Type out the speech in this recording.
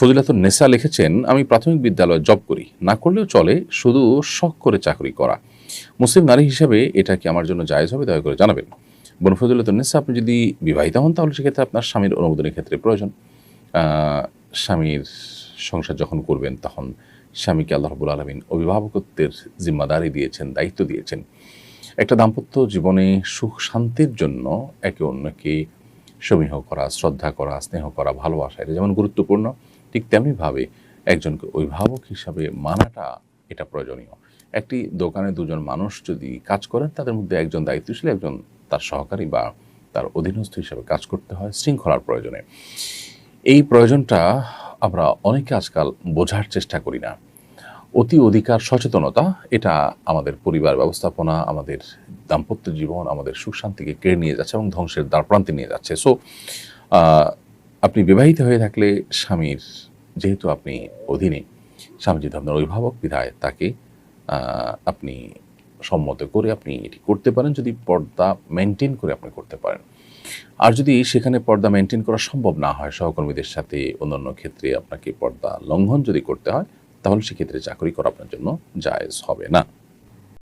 ফজিলাতুন নেসা লিখেছেন, আমি প্রাথমিক বিদ্যালয়ে জব করি, না করলেও চলে, শুধু শখ করে চাকরি করা। মুসলিম নারী হিসেবে এটা কি আমার জন্য জায়েজ হবে? দয়া করে জানাবেন। বোন ফজিলাতুন নেসা, আপনি যদি বিবাহিত হন, তাহলে সেক্ষেত্রে আপনার স্বামীর অনুমোদনের ক্ষেত্রে প্রয়োজন। স্বামীর সংসার যখন করবেন, তখন স্বামীকে আল্লাহ রবুল আলমিন অভিভাবকত্বের জিম্মাদারি দিয়েছেন, দায়িত্ব দিয়েছেন। একটা দাম্পত্য জীবনে সুখ শান্তির জন্য একে অন্যকে সমীহ করা, শ্রদ্ধা করা, স্নেহ করা, ভালোবাসা, এটা যেমন গুরুত্বপূর্ণ ঠিক তেমনিভাবে একজনকে অভিভাবক হিসাবে মানাটা এটা প্রয়োজনীয়। একটি দোকানে দুজন মানুষ যদি কাজ করেন, তাদের মধ্যে একজন দায়িত্বশীল, একজন তার সহকারী বা তার অধীনস্থ হিসাবে কাজ করতে হয় শৃঙ্খলার প্রয়োজনে। এই প্রয়োজনটা আমরা অনেকে আজকাল বোঝার চেষ্টা করি না। অতি অধিকার সচেতনতা, এটা আমাদের পরিবার ব্যবস্থাপনা, আমাদের দাম্পত্য জীবন, আমাদের সুখ শান্তিকে কেড়ে নিয়ে যাচ্ছে এবং ধ্বংসের দ্বারপ্রান্তে নিয়ে যাচ্ছে। সো আপনি বিবাহিত হয়ে থাকলে স্বামীর, যেহেতু আপনি অধীনে স্বামী যেহেতু আপনার অভিভাবক, বিধায় তাকে আপনি সম্মত করে আপনি এটি করতে পারেন, যদি পর্দা মেনটেন করে আপনি করতে পারেন। আর যদি সেখানে পর্দা মেনটেন করা সম্ভব না হয়, সহকর্মীদের সাথে অন্যান্য ক্ষেত্রে আপনাকে পর্দা লঙ্ঘন যদি করতে হয়, তাহলে সেক্ষেত্রে চাকরি করা আপনার জন্য জায়েজ হবে না।